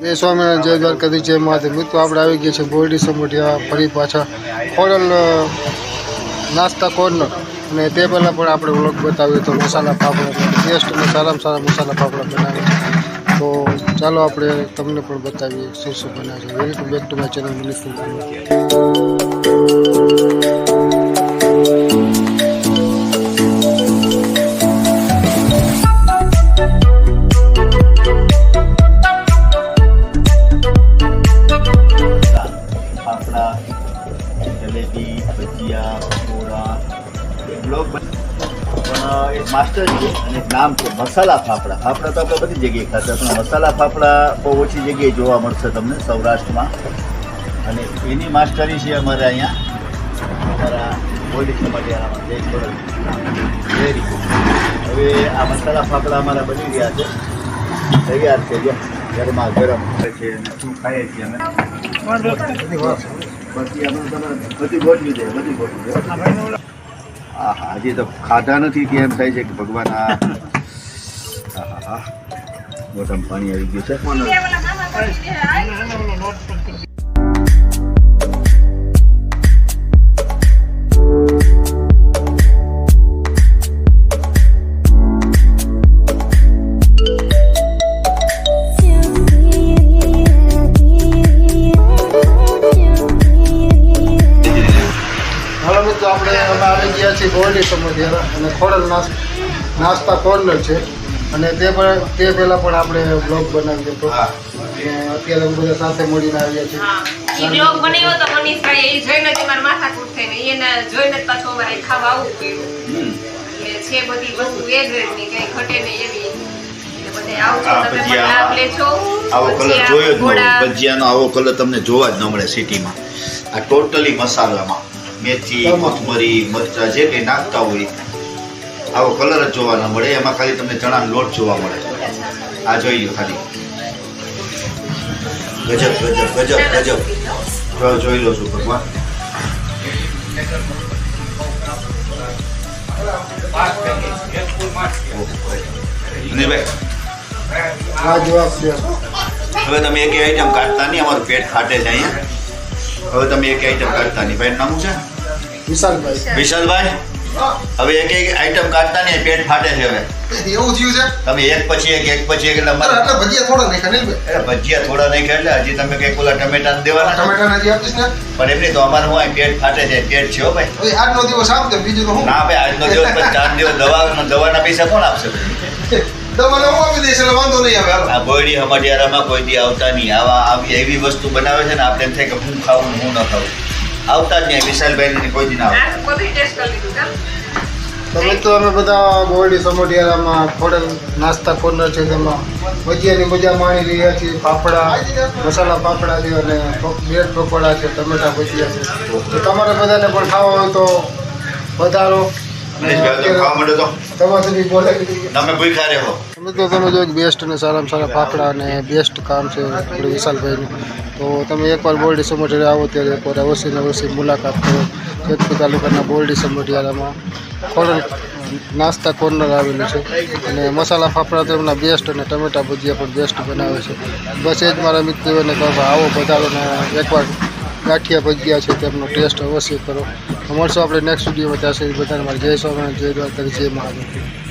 જય સ્વામિનારાયણ જય દ્વારકાધી જય મહાદેવ. મિત્રો, આપણે આવી ગયા છે બોરડી સમોટિયા ફરી પાછા ખોડલ નાસ્તા કોર્નર અને તે પહેલાં પણ આપણે વ્લોગ બતાવીએ તો મસાલા પાપડા બેસ્ટ અને સારામાં સારા મસાલા પાપડા બનાવીએ તો ચાલો આપણે તમને પણ બતાવીએ શું શું બનાવે છે. Welcome back to my channel minister pakoda એક માસ્ટર છે અને નામ છે મસાલા ફાફડા ફાફડા તો આપણે બધી જગ્યાએ ખાતા પણ મસાલા ફાફડા બહુ ઓછી જગ્યાએ જોવા મળશે તમને સૌરાષ્ટ્રમાં અને એની માસ્ટરી છે અમારે અહીંયા અમારા પોલીસ વેરી હવે આ મસાલા ફાફડા અમારા બની ગયા છે તૈયાર છે ગરમા ગરમ છે શું ખાઈએ છીએ અમે પછી આપણે તમારે બધી ગોઠવી દે બધી ગોઠવી દે. હા હા હજી તો ખાધા નથી કે એમ થાય છે કે ભગવાન આ હા હા હા પાણી આવી ગયું છે. બોરડી અને ખોરલ નાસ નાસ્તા કોર્નર છે. અને તે પણ તે પહેલાં પણ આપણે બ્લોગ બનાવ્યો હતો અત્યારે અમે બધા સાથે મળીને આવ્યા છીએ. બ્લોગ બનાવ્યો તો મનીષભાઈ એ જોઈને જ મારા માથાકૂટ થઈને એને જોઈને જ પાછું અમારે ખાવા આવવું પડ્યું. એટલે છે બધી વસ્તુ એ ગ્રેડની કઈ ઘટે નહીં એવી. એટલે બધે આવજો હા, તમે પણ ભજીયા. લાભ લેજો. આવો કલર જોયો જ ન ભજીયાનો આવો કલર તમને જોવા જ ન મળે સિટીમાં આ ટોટલી મસાલામાં. મેથી. કોથમરી મરચા જે કંઈ નાખતા હોય આવો કલર જ જોવા ના મળે. એમાં ખાલી તમને ચણાનો લોટ જોવા મળે. આ જોઈ લો ખાલી. ગજબ ગજબ ગજબ ગજબ. જોઈ લો છું ભગવાન. હવે તમે એક આઈટમ કાઢતા નહીં અમારું પેટ ફાટે છે અહીંયા. હવે તમે એક આઈટમ કાઢતા નહીં ભાઈ નામ છે? વિશાલભાઈ. વિશાલભાઈ? હવે એક એક આઈટમ કાઢતા નહીં પેટ ફાટે છે હવે. એવું થયું છે? તમે એક પછી એક એક પછી એક એટલે અમારે આટલા ભજીયા થોડા નહીં ખાને અરે ભજીયા થોડા નહીં ખાય એટલે હજી તમે કઈ ઓલા ટમેટા દેવાના છો. ટમેટા હજી આપીશ ને? પણ એમની તો અમારે હું પેટ ફાટે છે પેટ છે ભાઈ. આજનો દિવસ આમ તેમ બીજું ના ભાઈ આજનો દિવસ ચાર દિવસ દવા દવાના પૈસા કોણ આપશે? દવાને હું આપી દઈશ એટલે વાંધો નહીં આવે આ બોયડી હમડિયારામાં કોઈ દી આવતા નહીં. આવા આવી એવી વસ્તુ બનાવે છે ને આપણે એમ થાય કે હું ખાવું ને હું ન ખાવું આવતા જ નહીં વિશાલભાઈ કોઈ દી ના આવતા? તો મિત્રો અમે બધા બોરડી સમોટિયામાં ખોડલ નાસ્તા કોર્નર છે તેમાં ભજીયાની મજા માણી રહ્યા છીએ. પાપડા મસાલા પાપડા છે અને બ્રેડ પકોડા છે ટમેટા ભજીયા છે. તો તમારે બધાને પણ ખાવા હોય તો વધારો મનીષભાઈ તો તમે ભૂખ્યા રહો મિત્રો તમે જો બેસ્ટ અને સારામાં સારા પાપડા અને બેસ્ટ કામ છે આપણે વિશાલભાઈનું. તો તમે એકવાર બોરડી સમોટિયા આવો ત્યારે એકવાર અવશ્ય અવશ્ય મુલાકાત કરો. જેતપુર તાલુકાના બોરડી સમોટિયામાં ખોડલ નાસ્તા કોર્નર આવેલું છે. અને મસાલા ફાફડા તો એમના બેસ્ટ અને ટમેટા ભજીયા પણ બેસ્ટ બનાવે છે. બસ એ જ મારા મિત્રોને આવો બધા ને એકવાર ગાંઠિયા ભજીયા છે, તેમનો ટેસ્ટ અવશ્ય કરો. મળશું આપણે નેક્સ્ટ વિડીયોમાં ત્યાં સુધી બધાને મારે જય સ્વામિનારાયણ, જય દ્વારકા જય મહાદેવ.